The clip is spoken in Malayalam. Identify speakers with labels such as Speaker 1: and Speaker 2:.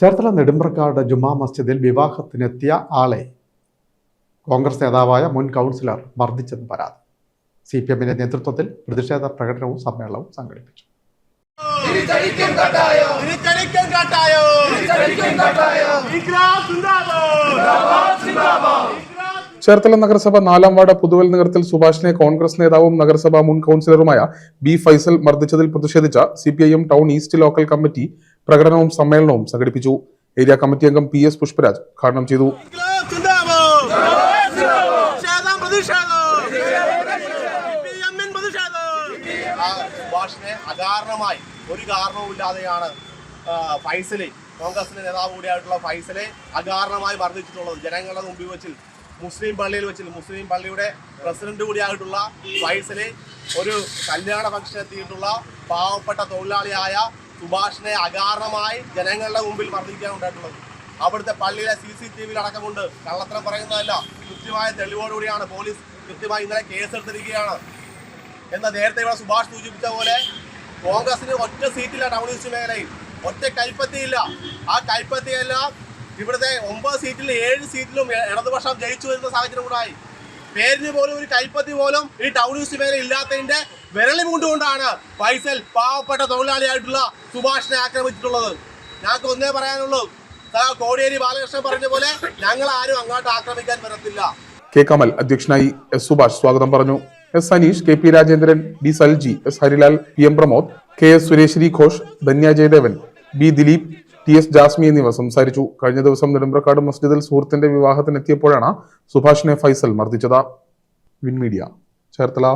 Speaker 1: ചേർത്തല നെടുമ്പ്രക്കാട് ജുമാ മസ്ജിദിൽ വിവാഹത്തിനെത്തിയ ആളെ കോൺഗ്രസ് നേതാവായ മുൻ കൗൺസിലർ മർദ്ദിച്ചെന്ന് പരാതി. സി പി എമ്മിന്റെ നേതൃത്വത്തിൽ പ്രതിഷേധ പ്രകടനവും സമ്മേളനവും സംഘടിപ്പിച്ചു.
Speaker 2: ചേർത്തല നഗരസഭ നാലാം വാർഡ് പുതുവൽ നഗരത്തിൽ സുഭാഷിനെ കോൺഗ്രസ് നേതാവും നഗരസഭാ മുൻ കൗൺസിലറുമായ ബി ഫൈസൽ മർദ്ദിച്ചതിൽ പ്രതിഷേധിച്ച C P I M town east local committee പ്രകടനവും സമ്മേളനവും സംഘടിപ്പിച്ചു. ഏരിയ കമ്മിറ്റി അംഗം പി എസ് പുഷ്പരാജ് ഉദ്ഘാടനം ചെയ്തു.
Speaker 3: അകാരണമായി ഒരു കാരണവുമില്ലാതെയാണ് ഫൈസലെ കോൺഗ്രസിന്റെ നേതാവ് കൂടിയായിട്ടുള്ള ഫൈസലെ അകാരണമായി വർദ്ധിച്ചിട്ടുള്ളത് ജനങ്ങളുടെ മുമ്പിൽ വെച്ചിൽ മുസ്ലിം പള്ളിയിൽ വെച്ചിൽ മുസ്ലിം പള്ളിയുടെ പ്രസിഡന്റ് കൂടിയായിട്ടുള്ള ഫൈസലെ ഒരു കല്യാണ ഫംഗ്ഷൻ എത്തിയിട്ടുള്ള പാവപ്പെട്ട തൊഴിലാളിയായ സുഭാഷിനെ അകാരണമായി ജനങ്ങളുടെ മുമ്പിൽ മർദ്ദിക്കാനുണ്ടായിട്ടുള്ളത് അവിടുത്തെ പള്ളിയിലെ സി സി ടി വിയിൽ അടക്കമുണ്ട്. കള്ളത്തരം പറയുന്നതല്ല കൃത്യമായ തെളിവോടുകൂടിയാണ് പോലീസ് കൃത്യമായി ഇന്നലെ കേസെടുത്തിരിക്കുകയാണ്. എന്ന നേരത്തെ ഇവിടെ സുഭാഷ് സൂചിപ്പിച്ച പോലെ കോൺഗ്രസിന് ഒറ്റ സീറ്റില്ല ടൗൺ ഈസ്റ്റ് മേഖലയിൽ. ഒറ്റ കൈപ്പത്തിയില്ല. ആ കൈപ്പത്തിയെല്ലാം ഇവിടുത്തെ ഒമ്പത് സീറ്റിൽ ഏഴ് സീറ്റിലും ഇടതുപക്ഷം ജയിച്ചു വരുന്ന സാഹചര്യം ഉണ്ടായി. പേരിന് പോലും ഒരു കൈപ്പത്തി പോലും ഈ ടൗൺ യൂസ് മേഖല ഇല്ലാത്തതിന്റെ വിരളി കൊണ്ടുകൊണ്ടാണ് ഫൈസൽ പാവപ്പെട്ട തൊഴിലാളിയായിട്ടുള്ള സുഭാഷിനെ ആക്രമിച്ചിട്ടുള്ളത്. ഞങ്ങൾക്ക് ഒന്നേ പറയാനുള്ളൂ. കോടിയേരി ബാലകൃഷ്ണൻ പറഞ്ഞ പോലെ ഞങ്ങൾ ആരും അങ്ങോട്ട് ആക്രമിക്കാൻ വരത്തില്ല.
Speaker 2: കെ കമൽ അധ്യക്ഷനായി എസ് സുഭാഷ് സ്വാഗതം പറഞ്ഞു. S Aneesh K P Rajendran D Salji S Harilal P M Pramod K S Sureshwari Ghosh Dhanya Jayadevan B Dileep T S Jasmi എന്നിവർ സംസാരിച്ചു. കഴിഞ്ഞ ദിവസം നെടുമ്പ്രക്കാട് മസ്ജിദിൽ സുഹൃത്തിന്റെ വിവാഹത്തിനെത്തിയപ്പോഴാണ് സുഭാഷിനെ ഫൈസൽ മർദ്ദിച്ചത്. വിൻമീഡിയ ചേർത്തല.